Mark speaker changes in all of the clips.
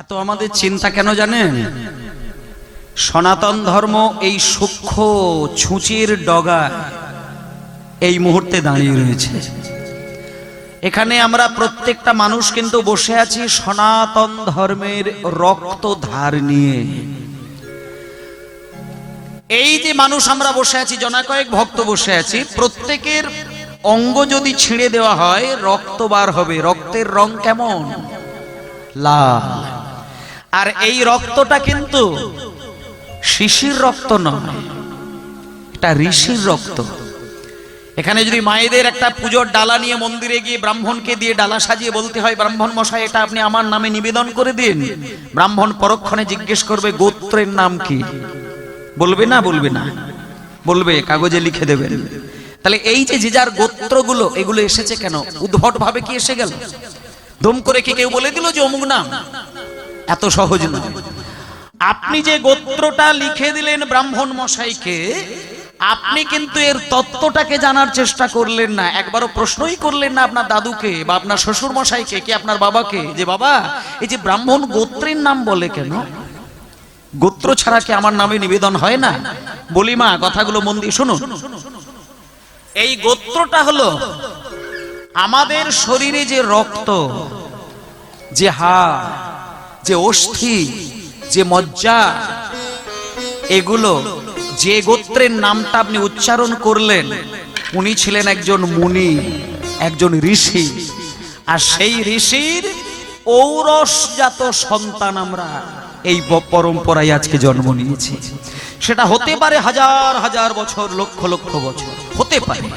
Speaker 1: এত আমাদের চিন্তা কেন জানেন? সনাতন ধর্ম এই সূক্ষ্ম ছুঁচির ডগা এই মুহূর্তে দাঁড়িয়ে রয়েছে। এখানে আমরা প্রত্যেকটা মানুষ কিন্তু বসে আছি সনাতন ধর্মের রক্ত ধার নিয়ে। এই যে মানুষ আমরা বসে আছি জনা কয়েক ভক্ত বসে আছি, প্রত্যেকের অঙ্গ যদি ছিঁড়ে দেওয়া হয়, রক্ত বার হবে। রক্তের রং কেমন? লাল। আর এই রক্তটা কিন্তু শিশির রক্ত নয়, এটা ঋষির রক্ত। এখানে যদি মায়েদের একটা পুজোর ডালা নিয়ে মন্দিরে গিয়ে ব্রাহ্মণকে দিয়ে ডালা সাজিয়ে বলতে হয়, ব্রাহ্মণ মশাই, এটা আপনি আমার নামে নিবেদন করে দিন। ব্রাহ্মণ পরক্ষণে জিজ্ঞেস করবে, গোত্রের নাম কি? বলবে না বলবে না। বলবে, কাগজে লিখে দেবেন। তাহলে এই যে যে যার গোত্রগুলো, এগুলো এসেছে কেন? উদ্ভট ভাবে কি এসে গেল? দম করে কি কেউ বলে দিল যে অমুক নাম? এত সহজ নয়। আপনি যে গোত্রটা লিখে দিলেন ব্রাহ্মণ মশাইকে, আপনি কিন্তু এর তত্ত্বটাকে জানার চেষ্টা করলেন না। একবারও প্রশ্নই করলেন না আপনার দাদুকে বা আপনার শ্বশুর মশাইকে কি আপনার বাবাকে? যে বাবা, এই যে ব্রাহ্মণ গোত্রের নাম বলে কেন? গোত্র ছাড়া কি আমার নামে নিবেদন হয় না? বলি মা, কথাগুলো মন দিয়ে শুনুন। এই গোত্রটা হলো আমাদের শরীরে যে রক্ত, যে হাড় যে অস্থি, যে মজ্জা, এগুলো যে গোত্রের নামটা আপনি উচ্চারণ করলেন, উনি ছিলেন একজন মুনি, একজন ঋষি। আর সেই ঋষির ঔরসজাত সন্তান আমরা এই পরম্পরায় আজকে জন্ম নিয়েছি। সেটা হতে পারে হাজার হাজার বছর, লক্ষ লক্ষ বছর, হতে পারে।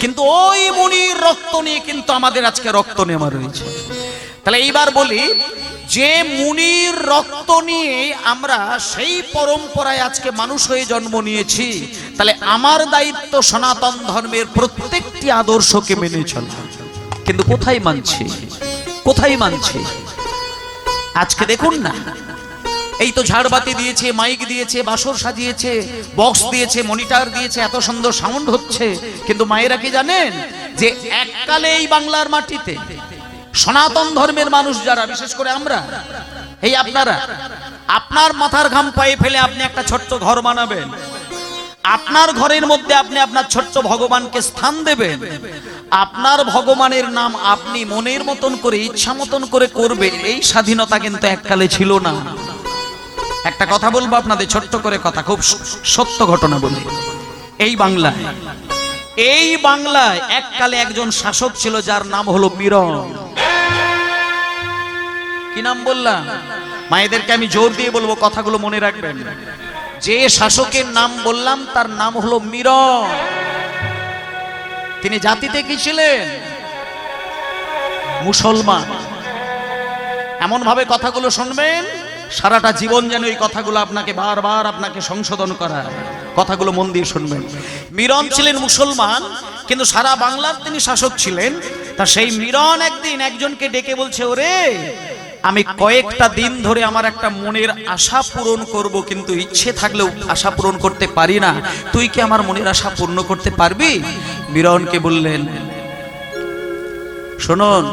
Speaker 1: কিন্তু ওই মুনির রক্ত নিয়ে কিন্তু আমাদের আজকে রক্ত নেওয়া রয়েছে। তাহলে এইবার বলি যে মুনির রক্ত নিয়ে আমরা সেই পরম্পরায় আজকে মানুষ হয়ে জন্ম নিয়েছি, তাহলে আমার দায়িত্ব সনাতন ধর্মের প্রত্যেকটি আদর্শকে মেনে চলা। কিন্তু কোথায় মানছে? কোথায় মানছে? আজকে দেখুন না। এই তো ঝাড়বাতি দিয়েছে, মাইক দিয়েছে, বাসর সাজিয়েছে, বক্স দিয়েছে, মনিটার দিয়েছে, এত সুন্দর সাউন্ড হচ্ছে। কিন্তু মায়েরা কি জানেন যে এককালে এই বাংলার মাটিতে সনাতন ধর্মের মানুষ যারা, বিশেষ করে আমরা, এই আপনারা, আপনার মাথার ঘাম পায়ে ফেলে আপনি একটা ছোট্ট ঘর বানাবেন। আপনার ঘরের মধ্যে আপনি আপনার ছোট্ট ভগবানকে স্থান দেবেন। আপনার ভগবানের নাম আপনি মনের মতন করে, ইচ্ছা মতন করে করবে এই স্বাধীনতা কিন্তু এককালে ছিল না। একটা কথা বলব আপনাদের, ছোট্ট করে কথা, খুব সত্য ঘটনা বলি। এই বাংলায় এই বাংলায় এককালে একজন শাসক ছিল যার নাম হলো মিরন। কি নাম বললাম? মায়েদেরকে আমি জোর দিয়ে বলব, কথাগুলো মনে রাখবেন। যে শাসকের নাম বললাম, তার নাম হলো মিরন। তিনি জাতিতে কি ছিলেন? মুসলমান। এমন ভাবে কথাগুলো শুনবেন, সারাটা জীবন যেন এই কথাগুলো আপনাকে বারবার আপনাকে সংশোধন করা কথাগুলো মন দিয়ে শুনবেন। মিরন ছিলেন মুসলমান, কিন্তু সারা বাংলার তিনি শাসক ছিলেন। তা সেই মিরন একদিন একজনকে ডেকে বলছে, ওরে আমি কয়েকটা দিন ধরে আমার একটা মনের আশা পূরণ করব, কিন্তু ইচ্ছে থাকলেও আশা পূরণ করতে পারি না। তুই কি আমার মনের আশা পূর্ণ করতে পারবি? মিরনকে বললেন, শুনুন,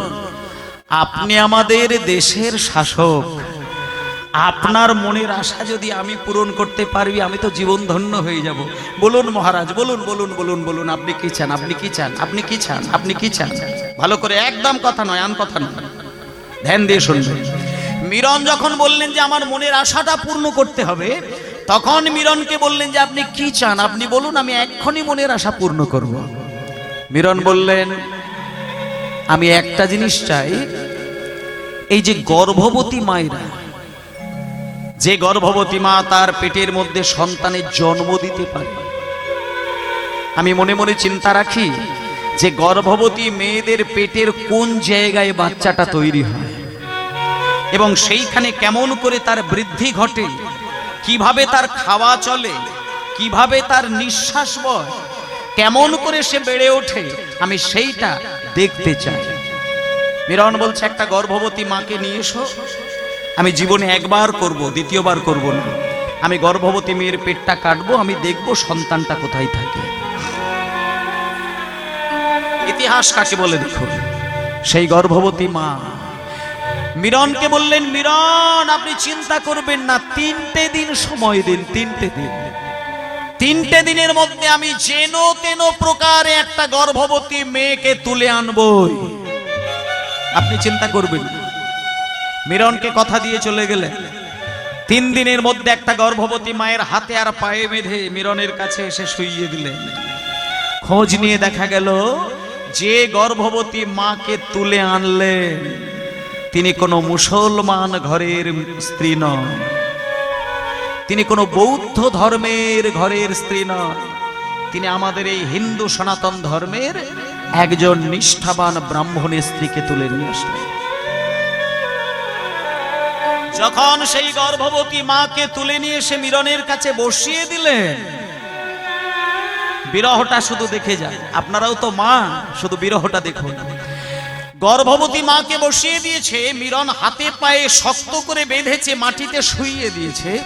Speaker 1: আপনি আমাদের দেশের শাসক। আপনার মনের আশা যদি আমি পূরণ করতে পারবি, আমি তো জীবন ধন্য হয়ে যাব। বলুন মহারাজ, বলুন বলুন বলুন বলুন, আপনি কি চান? আপনি কি চান? আপনি কি চান? আপনি কি চান? ভালো করে, একদম কথা নয়, আন কথা নয়। ধ্যান দিয়ে শুনবেন মিরন যখন বললেন যে আমার মনের আশাটা পূর্ণ করতে হবে তখন মিরনকে বললেন যে আপনি কি চান? আপনি বলুন আমি এক্ষুনি মনের আশা পূর্ণ করব। মিরন বললেন আমি একটা জিনিস চাই এই যে গর্ভবতী মায়েরা যে গর্ভবতী মা তার পেটের মধ্যে সন্তানের জন্ম দিতে পারে। আমি মনে মনে চিন্তা রাখি যে গর্ভবতী মেয়েদের পেটের কোন জায়গায় বাচ্চাটা তৈরি হয়? এবং সেইখানে কেমন করে তার বৃদ্ধি ঘটে? কীভাবে তার খাওয়া চলে? কীভাবে তার নিঃশ্বাস বয়? কেমন করে সে বেড়ে ওঠে? আমি সেইটা দেখতে চাই। মিরন বলছে, একটা গর্ভবতী মাকে নিয়ে এসো। আমি জীবনে একবার করব, দ্বিতীয়বার করব না। আমি গর্ভবতী মেয়ের পেটটা কাটবো, আমি দেখব সন্তানটা কোথায় থাকে। ইতিহাস কাকে বলে দেখুন? সেই গর্ভবতী মা। মিরনকে বললেন, মিরন, আপনি চিন্তা করবেন না, তিনটে দিন সময় দিন, তিনটে দিন। তিনটে দিনের মধ্যে আমি যেন তেন প্রকারে একটা গর্ভবতী মেয়েকে তুলে আনবই। আপনি চিন্তা করবেন। মিরনকে কথা দিয়ে চলে গেলেন। তিন দিনের মধ্যে একটা গর্ভবতী মায়ের হাতে আর পায়ে বেঁধে মিরনের কাছে এসে শুইয়ে দিলেন। খোঁজ নিয়ে দেখা গেল যে গর্ভবতী মাকে তুলে আনলেন তিনি কোনো মুসলমান ঘরের স্ত্রী নন। তিনি কোনো বৌদ্ধ ধর্মের ঘরের স্ত্রী নন। তিনি আমাদের এই হিন্দু সনাতন ধর্মের একজন নিষ্ঠাবান ব্রাহ্মণের স্ত্রীকে তুলে নিয়ে আসলেন। যখন সেই গর্ভবতী মাকে তুলে নিয়ে এসে মিরনের কাছে বসিয়ে দিলেন বিরহটা শুধু দেখে যান। আপনারাও তো মা, শুধু বিরহটা দেখুন। গর্ভবতী মাকে বসিয়ে দিয়েছে, মিরন হাতে পায়ে শক্ত করে বেঁধেছে, মাটিতে শুইয়ে দিয়েছে।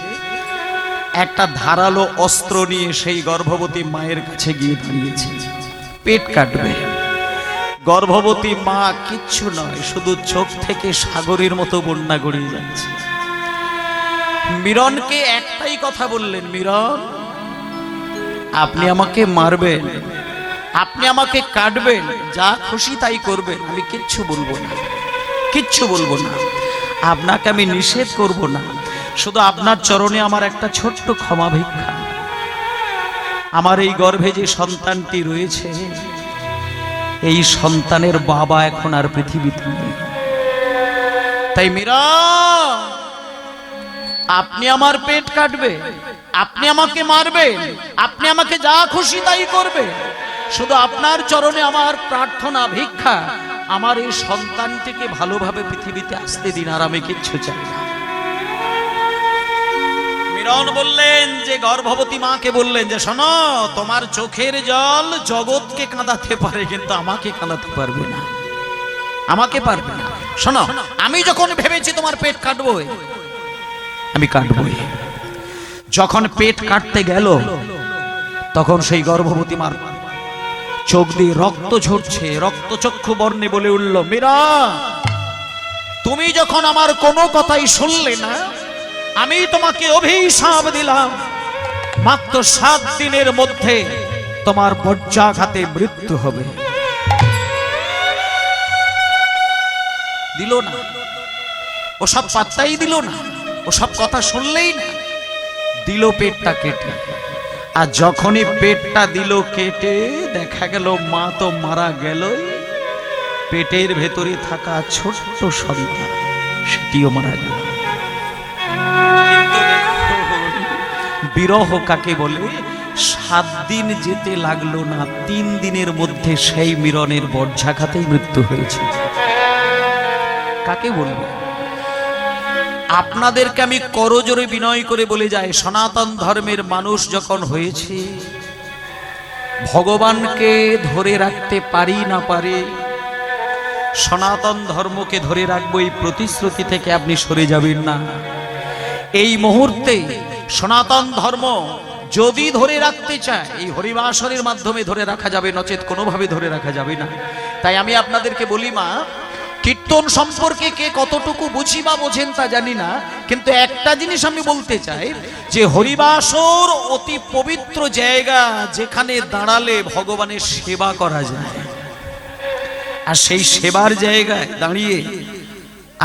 Speaker 1: একটা ধারালো অস্ত্র নিয়ে সেই গর্ভবতী মায়ের কাছে গিয়ে দাঁড়িয়েছে। পেট কাটবে। গর্ভবতী মা কিচ্ছু নয়, শুধু চোখ থেকে সাগরের মতো বন্যা গড়িয়ে যাচ্ছে। মিরনকে একটাই কথা বললেন, মিরন আপনি আমাকে মারবেন, আপনি আমাকে কাটবেন, যা খুশি তাই করবেন, আমি কিচ্ছু বলব না, কিচ্ছু বলব না, আপনাকে আমি নিষেধ করব না, শুধু আপনার চরণে আমার একটা ছোট্ট ক্ষমা ভিক্ষা। আমার এই গর্ভে যে সন্তানটি রয়েছে, এই সন্তানের বাবা এখন আর পৃথিবীতে নেই। তাই মীরা, আপনি আমার পেট কাটবে আপনি আমাকে মারবেন আপনি আমাকে যা খুশি তাই করবে। শুধু আপনার চরণে আমার প্রার্থনা ভিক্ষা। আমার এই সন্তানটিকে ভালোভাবে পৃথিবীতে আসতে দিন আর আমি কিচ্ছু চাই না। মিরন বললেন যে গর্ভবতী মাকে বললেন যে শোনো তোমার চোখের জল জগৎকে কাঁদাতে পারে কিন্তু আমাকে কাঁদাতে পারবে না। আমাকে পারবে না। শোনো। আমি যখন ভেবেছি তোমার পেট কাটবই আমি কাটবই। যখন পেট কাটতে গেল, তখন সেই গর্ভবতী মার চোখ দিয়ে রক্ত ঝরছে, রক্তচক্ষু বর্ণে বলে উঠল, মীরা, তুমি যখন আমার কোনো কথাই শুনলে না, আমি তোমাকে অভিশাপ দিলাম। মাত্র সাত দিনের মধ্যে তোমার বজ্রাঘাতে মৃত্যু হবে। দিল না। ও সব পাত্তাই দিল না। ও সব কথা শুনলেই না। দিল পেটটা কেটে। আর যখনই পেটটা দিল কেটে, দেখা গেল মা তো মারা গেলই। পেটের ভেতরে থাকা ছোট্ট সন্তান সেটিও মারা গেল। বিরহ কাকে বলে? সাত দিন যেতে লাগল না, তিন দিনের মধ্যে সেই মিরনের বর্ষাঘাতেই মৃত্যু হয়েছে। কাকে বলব? আপনাদেরকে আমি করজোরে বিনয় করে বলে যাই, সনাতন ধর্মের মানুষ যখন হয়েছে, ভগবানকে ধরে রাখতে পারি না পারে, সনাতন ধর্মকে ধরে রাখব, এই প্রতিশ্রুতি থেকে আপনি সরে যাবেন না। এই মুহূর্তে সনাতন ধর্ম যদি ধরে রাখতে চায়, এই হরিবাসনের মাধ্যমে ধরে রাখা যাবে, নচেত কোনোভাবে ধরে রাখা যাবে না। তাই আমি আপনাদেরকে বলি, মা কীর্তন সম্পর্কে কে কতটুকু বুঝি বা বোঝেন তা জানি না, কিন্তু একটা জিনিস আমি বলতে চাই যে হরিবাসর অতি পবিত্র জায়গা যেখানে দাঁড়ালে ভগবানের সেবা করা যায়। আর সেই সেবার জায়গায় দাঁড়িয়ে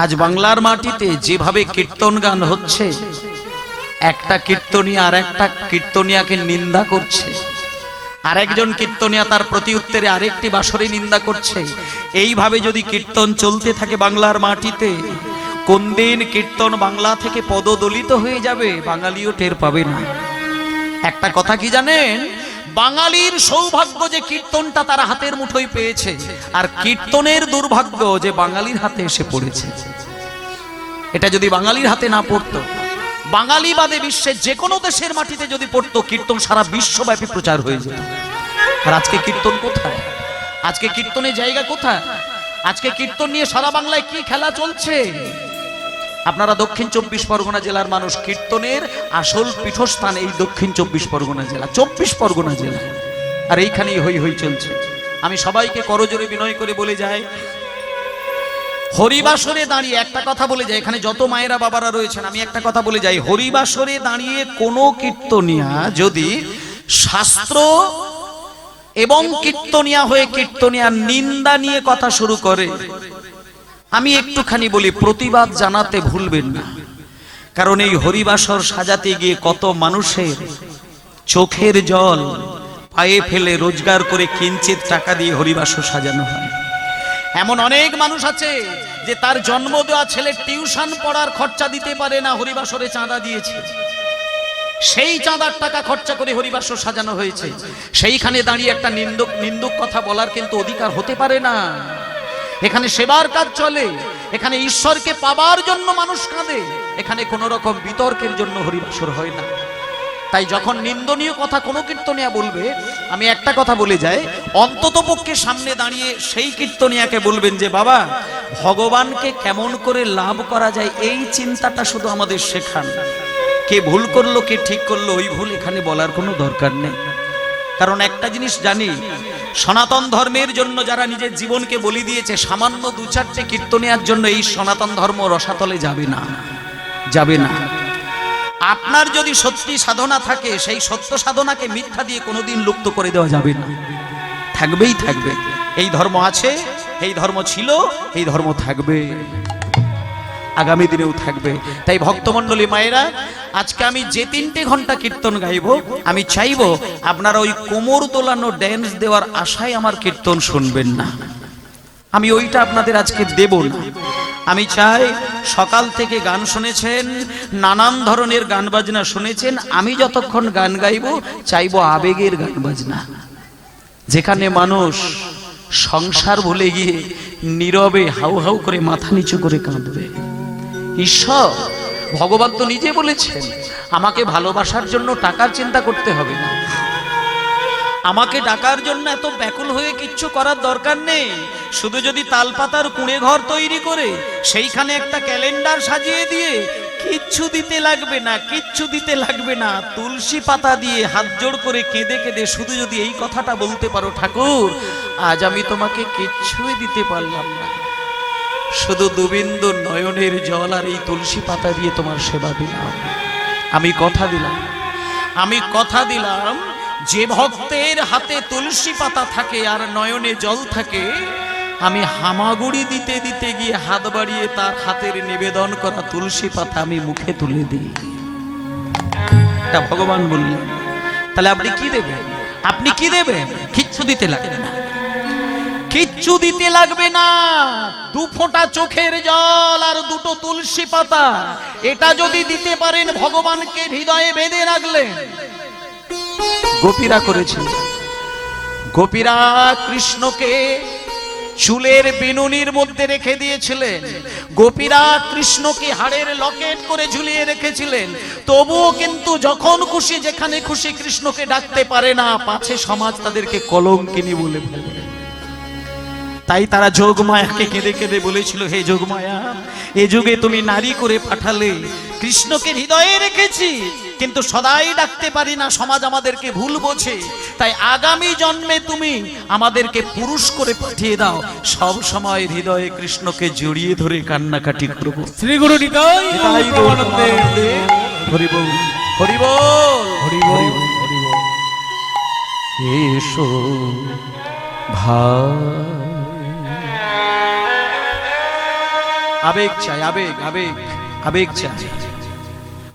Speaker 1: আজ বাংলার মাটিতে যেভাবে কীর্তন গান হচ্ছে, একটা কীর্তনিয়া আর একটা কীর্তনিয়াকে নিন্দা করছে। আরেকজন কীর্তনিয়া তার প্রতি উত্তরে আরেকটি বাসরে নিন্দা করছে। এইভাবে যদি কীর্তন চলতে থাকে বাংলার মাটিতে কোন দিন কীর্তন বাংলা থেকে পদদলিত হয়ে যাবে বাঙালিও টের পাবে না। একটা কথা কি জানেন? বাঙালির সৌভাগ্য যে কীর্তনটা তার হাতের মুঠোয় পেয়েছে আর কীর্তনের দুর্ভাগ্য যে বাঙালির হাতে এসে পড়েছে। এটা যদি বাঙালির হাতে না পড়তো বাঙালি বাদে বিশ্বের যে কোনো দেশের মাটিতে যদি পড়তো, কীর্তন সারা বিশ্বব্যাপী প্রচার হয়ে যেত। আর আজকে কীর্তন কোথায়? আজকে কীর্তনের জায়গা কোথায়? আজকে কীর্তন নিয়ে সারা বাংলায় কি খেলা চলছে? আপনারা দক্ষিণ চব্বিশ পরগনা জেলার মানুষ, কীর্তনের আসল পীঠস্থান এই দক্ষিণ চব্বিশ পরগনা জেলা, চব্বিশ পরগনা জেলা। আর এইখানেই হই হই চলছে। আমি সবাইকে করজোরে বিনয় করে বলে যাই হরিবাসরে দাঁড়িয়ে একটা কথা বলে যাই, এখানে যত মায়েরা বাবারা রয়েছেন, আমি একটা কথা বলে যাই। হরিবাসরে দাঁড়িয়ে কোনো কীর্তনিয়া যদি শাস্ত্র এবং কীর্তনিয়া হয়ে কীর্তনিয়ার নিন্দা নিয়ে কথা শুরু করে, আমি একটুখানি বলি, প্রতিবাদ জানাতে ভুলবেন না। কারণ এই হরিবাসর সাজাতে গিয়ে কত মানুষের চোখের জল, পায়ে ফেলে রোজগার করে কিঞ্চিত টাকা দিয়ে হরিবাসর সাজানো হয়। এমন অনেক মানুষ আছে যে তার জন্ম দেওয়া ছেলে টিউশন পড়ার খরচা দিতে পারে না, হরিবাসরে চাঁদা দিয়েছে। সেই চাঁদার টাকা খরচা করে হরিবাসর সাজানো হয়েছে। সেইখানে দাঁড়িয়ে একটা নিন্দুক নিন্দুক কথা বলার কিন্তু অধিকার হতে পারে না। এখানে সেবার কাজ চলে, এখানে ঈশ্বরকে পাবার জন্য মানুষ কাঁদে, এখানে কোনো রকম বিতর্কের জন্য হরিবাসর হয় না। তাই যখন নিন্দনীয় কথা কোনো কীর্তনিয়া বলবে, আমি একটা কথা বলে যাই, অন্তত পক্ষে সামনে দাঁড়িয়ে সেই কীর্তনিয়াকে বলবেন যে, বাবা, ভগবানকে কেমন করে লাভ করা যায় এই চিন্তাটা শুধু আমাদের শেখান। কে ভুল করল, কে ঠিক করল, ওই ভুল এখানে বলার কোনো দরকার নেই। কারণ একটা জিনিস জানি, সনাতন ধর্মের জন্য যারা নিজের জীবনকে বলি দিয়েছে, সামান্য দু চারটে কীর্তনিয়ার জন্য এই সনাতন ধর্ম রসাতলে যাবে না যাবে না। আপনার যদি সত্যি সাধনা থাকে, সেই সত্য সাধনাকে মিথ্যা দিয়ে কোনোদিন লুপ্ত করে দেওয়া যাবে না। থাকবেই থাকবে। এই ধর্ম আছে, এই ধর্ম ছিল, এই ধর্ম থাকবে। আগামী দিনেও থাকবে। তাই ভক্তমণ্ডলী মায়েরা, আজকে আমি যে তিনটে ঘণ্টা কীর্তন গাইব, আমি চাইব আপনারা ওই কোমর দোলানো ড্যান্স দেওয়ার আশায় আমার কীর্তন শুনবেন না। আমি ওইটা আপনাদের আজকে দেব না। আমি চাই সকাল থেকে গান শুনেছেন, নানান ধরনের গান বাজনা শুনেছেন, আমি যতক্ষণ গান গাইব, চাইব আবেগের গান বাজনা। যেখানে মানুষ সংসার ভুলে গিয়ে নীরবে হাউ হাউ করে মাথা নিচু করে কাঁদবে। ঈশ্বর, ভগবান তো নিজে বলেছেন, আমাকে ভালোবাসার জন্য টাকার চিন্তা করতে হবে না। আমাকে ডাকার জন্য এত ব্যাকুল হয়ে কিচ্ছু করার দরকার নেই। শুধু যদি তালপাতার কুঁড়ে ঘর তৈরি করে, সেইখানে একটা ক্যালেন্ডার সাজিয়ে দিয়ে কিচ্ছু দিতে লাগবে না, কিচ্ছু দিতে লাগবে না। তুলসী পাতা দিয়ে হাত জোড় করে কেঁদে কেঁদে শুধু যদি এই কথাটা বলতে পারো ঠাকুর, আজ আমি তোমাকে কিচ্ছুই দিতে পারলাম না। শুধু দুবিন্দু নয়নের জল আর এই তুলসী পাতা দিয়ে তোমার সেবা দিলাম। আমি কথা দিলাম। আমি কথা দিলাম যে ভক্তের হাতে তুলসী পাতা থাকে আর নয়নে জল থাকে, আমি হামাগুড়ি দিতে দিতে গিয়ে হাত বাড়িয়ে তার হাতের নিবেদন করা তুলসী পাতা আমি মুখে তুলে দিই। ভগবান বললেন, তাহলে আপনি কি দেবেন? আপনি কি দেবেন? কিচ্ছু দিতে লাগবে না। কিচ্ছু দিতে লাগবে না। দু ফোঁটা চোখের জল আর দুটো তুলসী পাতা। এটা যদি দিতে পারেন, ভগবানকে হৃদয়ে বেঁধে রাখলেন। গোপীরা করেছিল গোপীরা কৃষ্ণকে চুলের বিনুনির মধ্যে রেখে দিয়েছিলেন। গোপীরা কৃষ্ণকে হাড়ের লকেট করে ঝুলিয়ে রেখেছিলেন। তবুও কিন্তু যখন খুশি, যেখানে খুশি কৃষ্ণকে ডাকতে পারে না, পাছে সমাজ তাদেরকে কলঙ্কিনী বলে ফেলে। তাই তারা যোগমায়াকে কেঁদে কেঁদে বলেছিল হে যোগমায়া এ যুগে তুমি নারী করে পাঠালে কৃষ্ণকে হৃদয়ে রেখেছি কিন্তু সদাই ডাকতে পারি না সমাজ আমাদেরকে ভুল বোঝে তাই আগামী জন্মে তুমি আমাদেরকে পুরুষ করে পাঠিয়ে দাও সব সময় হৃদয়ে কৃষ্ণকে জড়িয়ে ধরে কান্নাকাটি করব
Speaker 2: শ্রী গুরু নিতাই
Speaker 1: নিতাই গৌর
Speaker 2: গৌরানন্দে
Speaker 1: হরি হরি
Speaker 2: হরি বল হরি বল
Speaker 1: এসো ভাই আবেগ চাই, আবেগ আবেগ আবেগ চাই।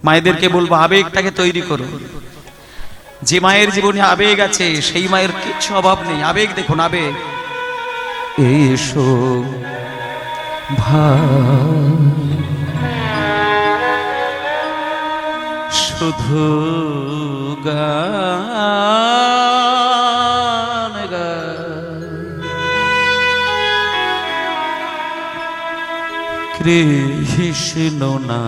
Speaker 1: মায়েদেরকে বলব, আবেগটাকে তৈরি করো। যে মায়ের জীবনে আবেগ আছে, সেই মায়ের কিচ্ছু অভাব নেই। আবেগ দেখুন, আবেগ। এসো, ভাই। শুধু গান কৃষ্ণ না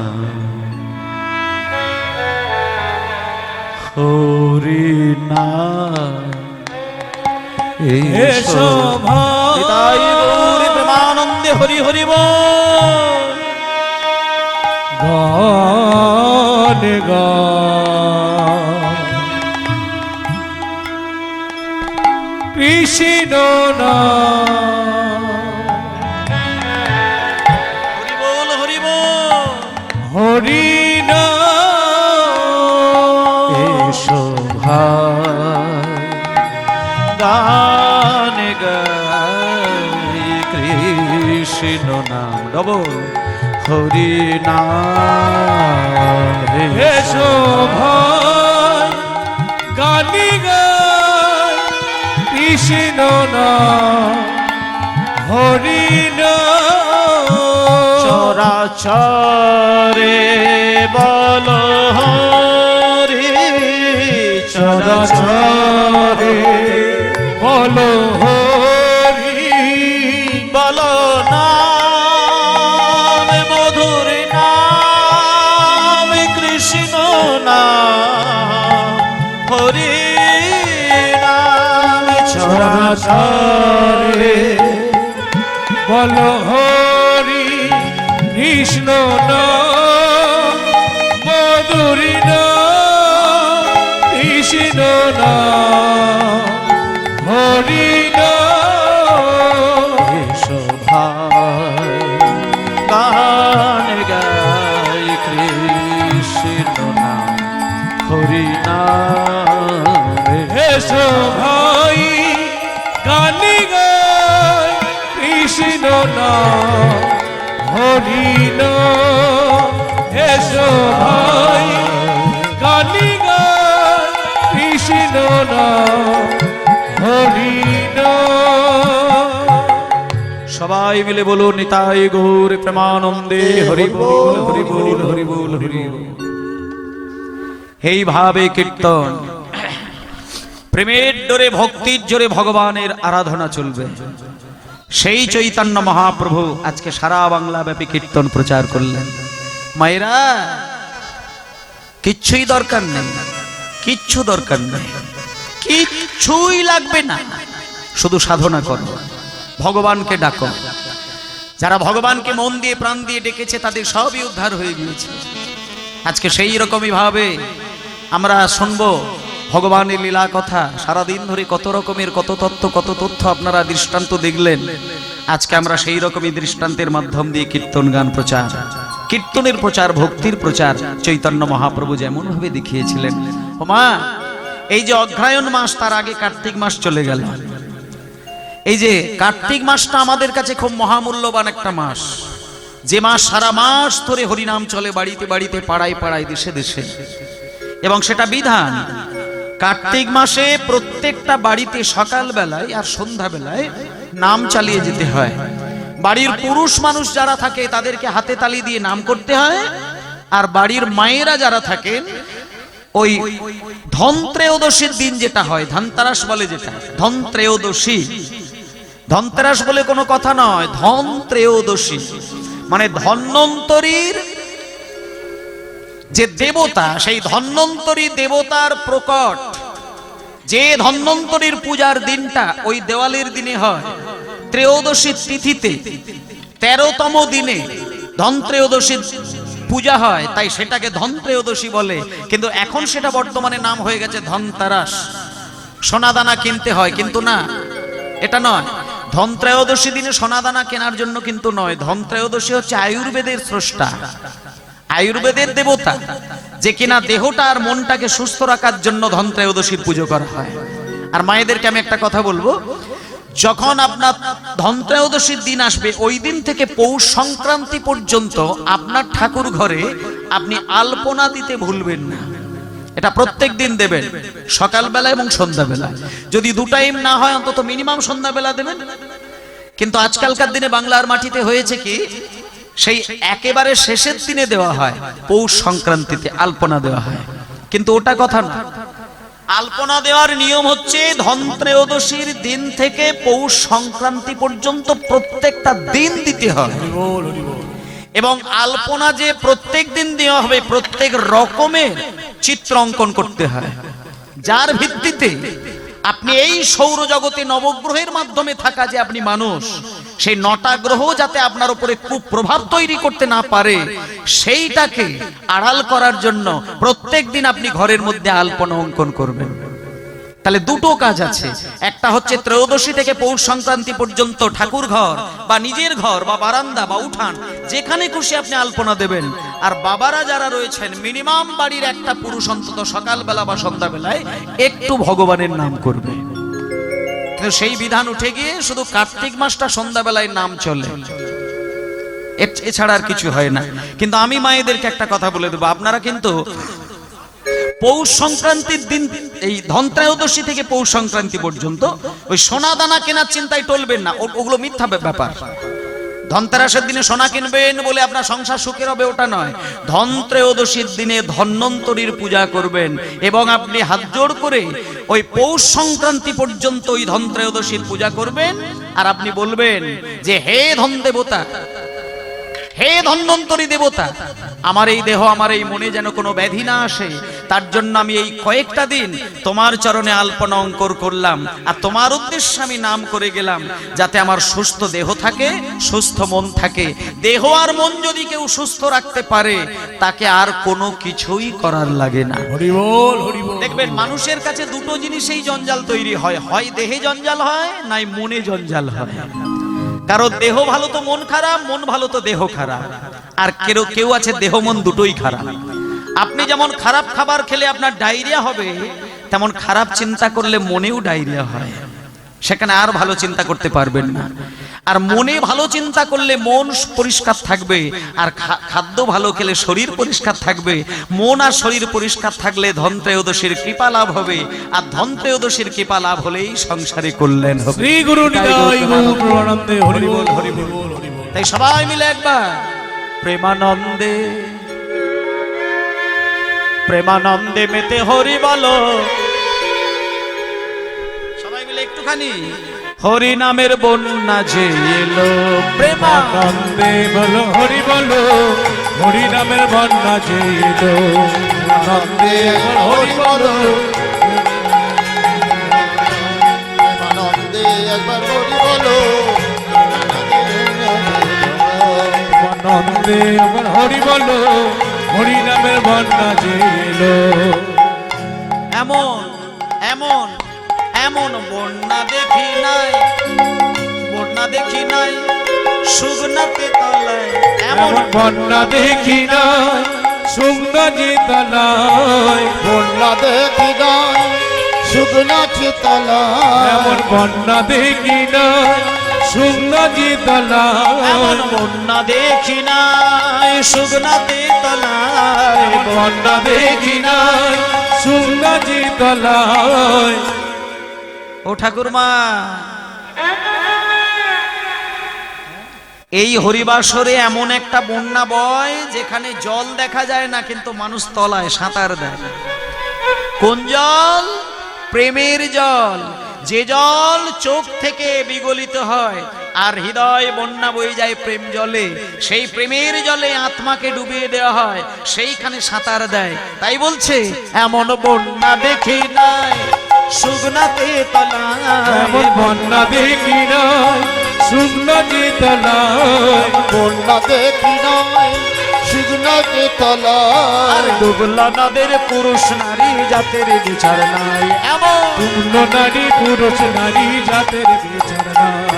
Speaker 1: হরি না। প্রেমানন্দে হরি হরি
Speaker 2: গান গান কৃষ্ণ না।
Speaker 1: কৃষ্ণ নাম ডবল হরি নাম।
Speaker 2: এসো ভাই গানি গাই কৃষ্ণ না হরিণ
Speaker 1: চরাচরে বল হরি
Speaker 2: চরাচরে বলো হরি।
Speaker 1: বলো হরি
Speaker 2: কৃষ্ণ মধুরী না কৃষ্ণ না
Speaker 1: সবাই মিলে বলুন নিতাই গৌর প্রেমানন্দে হরি বল হরি বল হরি বল হরি বল। এইভাবে কীর্তন। প্রেমের ডোরে ভক্তির জোরে ভগবানের আরাধনা চলবে। সেই চৈতন্য মহাপ্রভু আজকে সারা বাংলা ব্যাপী কীর্তন প্রচার করলেন। মায়েরা, কিচ্ছুই দরকার নেই, কিচ্ছু দরকার নেই, কিচ্ছুই লাগবে না। শুধু সাধনা করো, ভগবানকে ডাকো। যারা ভগবানকে মন দিয়ে প্রাণ দিয়ে ডেকেছে, তাদের সবই উদ্ধার হয়ে গিয়েছে। আজকে সেই রকমই ভাবে আমরা শুনব ভগবানের লীলা কথা। সারাদিন ধরে কত রকমের, কত তত্ত্ব, কত তথ্য আপনারা দৃষ্টান্ত দেখলেন। আজকে আমরা সেই রকমই দৃষ্টান্তের মাধ্যম দিয়ে কীর্তন গান প্রচার। কীর্তনের প্রচার, ভক্তির প্রচার চৈতন্য মহাপ্রভু যেমন ভাবে দেখিয়েছিলেন ওমা এই যে অগ্রায়ণ মাস, তার আগে কার্তিক মাস চলে গেল। এই যে কার্তিক মাসটা আমাদের কাছে খুব মহামূল্যবান একটা মাস। যে মাস সারা মাস ধরে হরিনাম চলে, বাড়িতে বাড়িতে, পাড়ায় পাড়ায়, দেশে দেশে। এবং সেটা বিধান, কার্তিক মাসে প্রত্যেকটা বাড়িতে সকাল বেলায় আর সন্ধ্যা বেলায় নাম চালিয়ে যেতে হয়। বাড়ির পুরুষ মানুষ যারা থাকে, তাদেরকে হাতে তালি দিয়ে নাম করতে হয়। আর বাড়ির মায়েরা যারা থাকেন, ওই ধনত্রেয়োদশীর দিন যেটা হয়, ধনতারাস বলে যেটা, ধনত্রেয়োদশী। ধনতেরাস বলে কোনো কথা নয়, ধন ত্রেয়োদশী। মানে ধন্যন্তরীর যে দেবতা, সেই ধন্বন্তরী দেবতার প্রকট, যে ধন্বন্তরীর পূজার দিনটা ওই দেওয়ালির দিনে হয়। ত্রেয়োদশী তিথিতে, তেরোতম দিনে ধন ত্রেয়োদশীর পূজা হয়, তাই সেটাকে ধন ত্রেয়োদশী বলে। কিন্তু এখন সেটা বর্তমানে নাম হয়ে গেছে ধনতারাস। সোনাদানা কিনতে হয়, কিন্তু না, এটা নয়। ধনত্রয়োদশী দিনে সোনাদানা কেনার জন্য কিন্তু নয়। ধনত্রয়োদশী হচ্ছে আয়ুর্বেদের স্রষ্টা। আয়ুর্বেদের দেবতা। যে কিনা দেহটা আর মনটাকে সুস্থ রাখার জন্য ধনত্রয়োদশীর পুজো করা হয়। আর মায়েদেরকে আমি একটা কথা বলব। যখন আপনার ধনত্রয়োদশীর দিন আসবে, ওই দিন থেকে পৌষ সংক্রান্তি পর্যন্ত আপনার ঠাকুর ঘরে আপনি আলপনা দিতে ভুলবেন না। এটা প্রত্যেক দিন দেবেন। সকালবেলা এবং সন্ধ্যাবেলা। যদি দু টাইম না হয়, অন্তত মিনিমাম সন্ধ্যাবেলা দেবেন। কিন্তু আজকালকার দিনে বাংলার মাটিতে হয়েছে কি, সেই একেবারে শেষের দিনে দেওয়া হয়। পৌষ সংক্রান্তিতে আলপনা দেওয়া হয়। কিন্তু ওটা কথা না। আলপনা দেওয়ার নিয়ম হচ্ছে ধনত্রয়োদশীর দিন থেকে পৌষ সংক্রান্তি পর্যন্ত প্রত্যেকটা দিন দিতে হয়। এবং আলপনা যে প্রত্যেক দিন দেওয়া হবে, প্রত্যেক রকমের চিত্র অঙ্কন করতে হয়। যার ভিত্তিতে আপনি এই সৌরজগতে নবগ্রহের মাধ্যমে থাকা যে আপনি মানুষ, সেই নটা গ্রহ যাতে আপনার উপরে খুব প্রভাব তৈরি করতে না পারে, সেইটাকে আড়াল করার জন্য প্রত্যেক দিন আপনি ঘরের মধ্যে আলপনা অঙ্কন করবেন। তাহলে দুটো কাজ আছে। একটা হচ্ছে ত্রয়োদশী থেকে পৌষ সংক্রান্তি পর্যন্ত ঠাকুর ঘর বা নিজের ঘর বা বারান্দা বা উঠান যেখানে খুশি আপনি আলপনা দেবেন। আর বাবারা যারা রয়েছেন মিনিমাম বাড়ির একটা পুরুষ অন্তত সকালবেলা বা সন্ধ্যাবেলায় একটু ভগবানের নাম করবে। কিন্তু সেই বিধান উঠে গিয়ে শুধু কার্তিক মাসটা সন্ধ্যাবেলায় নাম চলে। এছাড়া আর কিছু হয় না। কিন্তু আমি মায়েদেরকে একটা কথা বলে দেবো। আপনারা কিন্তু পৌষ সংক্রান্তির দিন এই ধনত্রয়োদশী থেকে পৌষ সংক্রান্তি পর্যন্ত ওই সোনা দানা কেনার চিন্তায় টলবেন না। ওগুলো মিথ্যা ব্যাপার। ধনতেরাসের দিনে সোনা কিনবেন বলে আপনার সংসার সুখের হবে, ওটা নয়। ধনত্রয়োদশীর দিনে ধন্বন্তরীর পূজা করবেন এবং আপনি হাত জোড় করে ওই পৌষ সংক্রান্তি পর্যন্ত ওই ধনত্রয়োদশীর পূজা করবেন। আর আপনি বলবেন যে, হে ধন দেবতা হে ধন্বন্তরী দেবতা আমার এই দেহ আমার এই মনে যেন কোনো ব্যাধি না আসে। তার জন্য আমি এই কয়েকটা দিন তোমার চরণে আলপনা অঙ্কর করলাম আর তোমার উদ্দেশ্যে আমি নাম করে গেলাম যাতে আমার সুস্থ দেহ থাকে সুস্থ মন থাকে। দেহ আর মন যদি কেউ সুস্থ রাখতে পারে তাকে আর কোনো কিছুই করার লাগে না। দেখবেন মানুষের কাছে দুটো জিনিসেই জঞ্জাল তৈরি হয়। হয় দেহে জঞ্জাল হয় নাই মনে জঞ্জাল হয়। কারণ দেহ ভালো তো মন খারাপ, মন ভালো তো দেহ খারাপ। আর কেউ কেউ আছে, দেহ মন দুটোই খারাপ। আপনি যেমন খারাপ খাবার খেলে আপনার ডায়রিয়া হবে, তেমন খারাপ চিন্তা করলে মনেও ডায়রিয়া হয়। সেখানে আর ভালো চিন্তা করতে পারবেন না। আর মনে ভালো চিন্তা করলে মন পরিষ্কার থাকবে আর খাদ্য ভালো খেলে শরীর পরিষ্কার থাকবে। মন আর শরীর পরিষ্কার থাকলে ধনত্রয়োদশীর কৃপা লাভ হবে আর ধনত্রয়োদশীর কৃপা লাভ হলেই সংসারে কল্যাণ হবে।
Speaker 2: বল।
Speaker 1: তাই সবাই মিলে একবার। প্রেমানন্দে। প্রেমানন্দে মেতে হরি বলো একটুখানি। হরি নামের বন্যা যে এলো প্রেমানন্দে
Speaker 2: আনন্দে বলো হরি বলো হরি নামের বন্যা যে এলো হরি বলো। আমার হরি বলো। হরি নামের বন্যা যে এলো।
Speaker 1: এমন এমন। এমন বন্যা দেখি নাই বন্যা দেখি নাই সুগনাতে তলায়। এমন
Speaker 2: এমন বন্যা দেখি না শুকনো জিতলায়
Speaker 3: বন্যা দেখি নাই শুকনা চিতলা
Speaker 2: এমন বন্যা দেখি না শুকনো
Speaker 1: এমন
Speaker 2: জিতলায়
Speaker 1: বন্যা দেখি নাই সুগনাতে তলায়।
Speaker 2: বন্যা দেখি না শুকনো জিতলায়
Speaker 1: ও ঠাকুরমা। এই হরিবাসরে এমন একটা বন্যা বয়, যেখানে জল দেখা যায় না, কিন্তু মানুষ তলায় সাঁতার দেয়। কোন জল? প্রেমের জল। যে জল চোখ থেকে বিগলিত হয়, আর হৃদয় বন্যা বয়ে যায় প্রেম জলে, সেই প্রেমের জলে আত্মাকে ডুবিয়ে দেওয়া হয়, সেইখানে সাঁতার দেয়। তাই বলছে, এমন বন্যা দেখি নাই। সুগনাতে তলায়
Speaker 2: বন্যা দেখি না শুকনো জিতলায়
Speaker 3: বন্যা দেখি নয় চিতলা
Speaker 1: আর ডুবলা নদের পুরুষ নারী জাতের বিচার নাই। এমন।
Speaker 2: ডুবল নারী পুরুষ নারী জাতের বিচার নাই।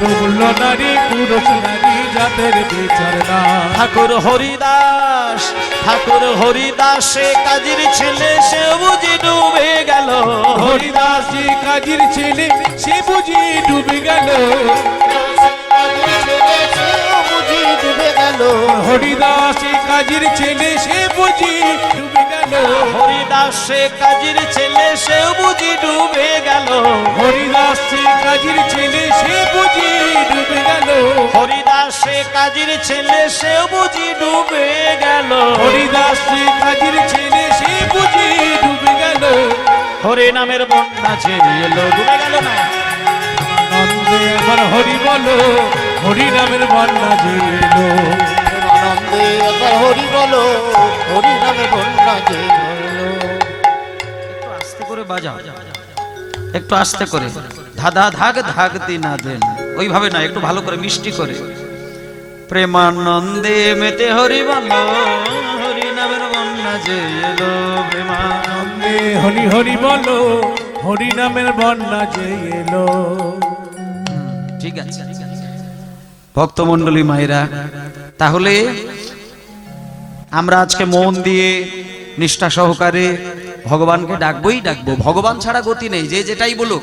Speaker 2: ডুবল নারী পুরুষ নারী জাতের বিচার নাই
Speaker 1: ঠাকুর হরিদাস ঠাকুর হরিদাসে কাজীর ছেলে সে বুঝি ডুবে গেল।
Speaker 2: হরিদাস কাজীর ছেলে সে বুঝি ডুবে গেল। হরিদাসী কাজীর ছেলে সে বুঝি ডুবে গেল।
Speaker 1: হরিদাসে কাজীর ছেলে সে বুঝি ডুবে গেল।
Speaker 2: হরিদাসী কাজীর ছেলে
Speaker 1: হরিদাসে কাজীর ছেলে সে বুঝি ডুবে গেল।
Speaker 2: হরিদাসী কাজীর ছেলে সে বুঝি ডুবে গেল।
Speaker 1: হরে নামের বন্যা ছেড়ে এলো ডুবে গেল না?
Speaker 2: আনন্দে হরি বলো হরি নামের বন্যা
Speaker 3: আনন্দে একবার হরি বলো হরি নামে বন্যা
Speaker 1: একটু আস্তে করে বাজাও। একটু আস্তে করে। ধাধা ধাক ধাক দি না দেন। ওইভাবে না একটু ভালো করে মিষ্টি করে। প্রেমানন্দে মেতে হরি বল হরি নামের বন্যা যে এলো প্রেমানন্দে।
Speaker 2: হরি হরি বলো হরিনামের বন্যা যে এলো।
Speaker 1: ঠিক আছে। ভক্তমণ্ডলী মায়েরা তাহলে আমরা আজকে মন দিয়ে নিষ্ঠা সহকারে ভগবানকে ডাকবই ডাকবো। ভগবান ছাড়া গতি নেই যে যেটাই বলুক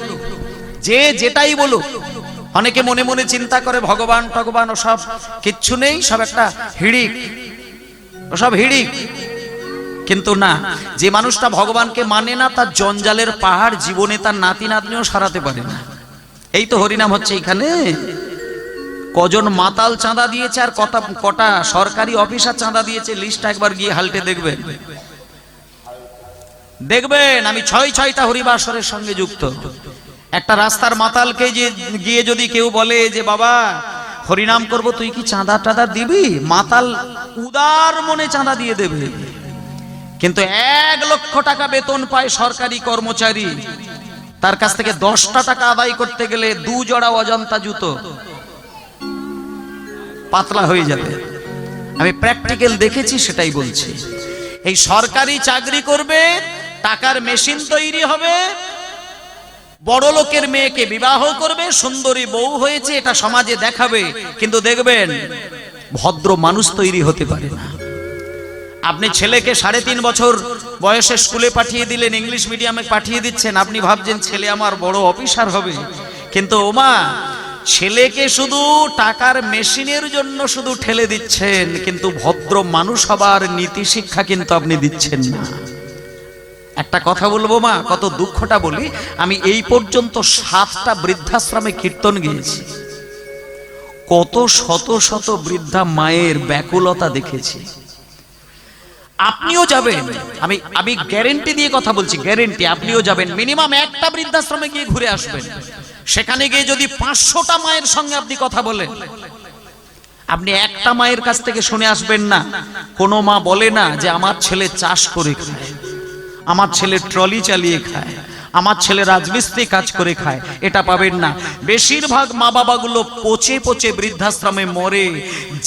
Speaker 1: যে যেটাই বলুক অনেকে মনে মনে চিন্তা করে, ভগবান ভগবান ওসব কিচ্ছু নেই, সব একটা হিড়িক। ওসব হিড়িক। কিন্তু না, যে মানুষটা ভগবানকে মানে না, তার জঞ্জালের পাহাড় জীবনে তার নাতি নাতনিও সারাতে পারে না। এই তো হরিনাম হচ্ছে এখানে। কজন মাতাল চাঁদা দিয়েছে আর কটা কটা সরকারি অফিসার চাঁদা দিয়েছে লিস্টটা একবার গিয়ে হালটে দেখবেন। দেখবেন, আমি ছয় ছয়টা হরিবাসরের সঙ্গে যুক্ত। একটা রাস্তার মাতালকে যে গিয়ে যদি কেউ বলে যে, বাবা, হরিনাম করব, তুই কি চাঁদা টাদা দিবি? মাতাল উদার মনে চাঁদা দিয়ে দেবে। কিন্তু এক লক্ষ টাকা বেতন পায় সরকারি কর্মচারী। তার কাছ থেকে দশটা টাকা আদায় করতে গেলে দু জোড়া অজন্তা জুতো। পাতলা হয়ে যাবে। আমি প্র্যাকটিক্যাল দেখেছি, সেটাই বলছি। এই সরকারি চাকরি করবে, টাকার মেশিন তৈরি হবে বড় লোকের মেয়েকে বিবাহ করবে, সুন্দরী বউ হয়েছে, এটা সমাজে দেখাবে। কিন্তু দেখবেন, ভদ্র মানুষ তৈরি হতে পারে না। আপনি ছেলেকে সাড়ে তিন বছর বয়সে স্কুলে পাঠিয়ে দিলেন, ইংলিশ মিডিয়ামে পাঠিয়ে দিচ্ছেন, আপনি ভাবছেন ছেলে আমার বড় অফিসার হবে। কিন্তু ওমা ছেলেকে শুধু টাকার মেশিনের জন্য শুধু ঠেলে দিচ্ছেন, কিন্তু ভদ্র মানুষ হবার নীতি শিক্ষা কিন্তু আপনি দিচ্ছেন না। একটা কথা বলব মা, কত দুঃখটা বলি। আমি এই পর্যন্ত সাতটা বৃদ্ধাশ্রমে কীর্তন গিয়েছি। কত শত শত বৃদ্ধা মায়ের ব্যাকুলতা দেখেছি। আপনিও যাবেন। আমি আমি গ্যারেন্টি দিয়ে কথা বলছি, গ্যারেন্টি। আপনিও যাবেন। মিনিমাম একটা বৃদ্ধাশ্রমে গিয়ে ঘুরে আসবেন। সেখানে গিয়ে যদি পাঁচশোটা মায়ের সঙ্গে আপনি কথা বলেন, আপনি একটা মায়ের কাছ থেকে শুনে আসবেন না। কোনো মা বলে না যে, আমার ছেলে চাষ করে খায়। আমার ছেলে ট্রলি চালিয়ে খায়, আমার ছেলে রাজমিস্ত্রি কাজ করে খায়, এটা পাবেন না। বেশিরভাগ মা বাবাগুলো পচে পচে বৃদ্ধাশ্রমে মরে,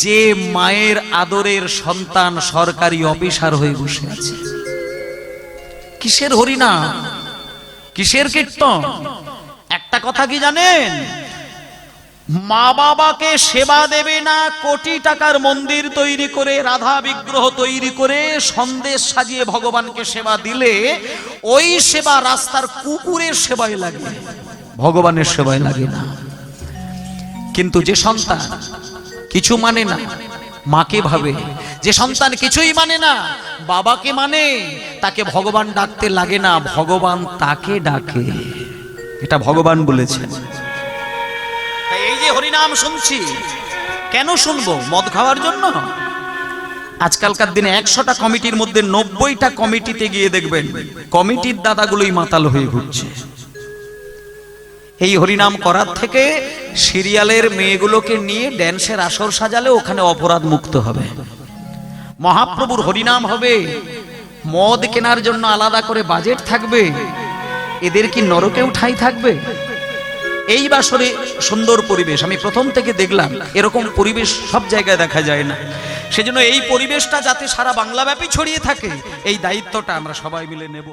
Speaker 1: যে মায়ের আদরের সন্তান সরকারি অফিসার হয়ে বসে আছে। কিসের হরিনাম? কিসের কীর্তন? একটা কথা কি জানেন? মা বাবাকে সেবা দেবে না, কোটি টাকার মন্দির তৈরি করে, রাধা বিগ্রহ তৈরি করে, সন্দেশ সাজিয়ে ভগবানকে সেবা দিলে ওই সেবা রাস্তার কুকুরের সেবায় লাগে ভগবানের সেবায় লাগে না। কিন্তু যে সন্তান কিছু মানে না, মাকে ভাবে। যে সন্তান কিছুই মানে না, বাবাকে মানে তাকে ভগবান ডাকতে লাগে না, ভগবান তাকে ডাকে। এটা ভগবান বলেছেন। যে হরিনাম শুনছি। কেন শুনব? মদ খাওয়ার জন্য? আজকালকার দিনে একশোটা কমিটির মধ্যে নব্বইটা কমিটিতে গিয়ে দেখবেন, কমিটির দাদাগুলোই মাতাল হয়ে ঘুরছে। এই হরিনাম করার থেকে সিরিয়ালের মেয়েগুলোকে নিয়ে ড্যান্সের আসর সাজালে ওখানে অপরাধ মুক্ত হবে। মহাপ্রভুর হরিনাম হবে, মদ কেনার জন্য আলাদা করে বাজেট থাকবে, এদের কি নরকেও ঠাই থাকবে? এই বাসরে সুন্দর পরিবেশ। আমি প্রথম থেকে দেখলাম, এরকম পরিবেশ সব জায়গায় দেখা যায় না। সেজন্য এই পরিবেশটা যাতে সারা বাংলাব্যাপী ছড়িয়ে থাকে, এই দায়িত্বটা আমরা সবাই মিলে নেব।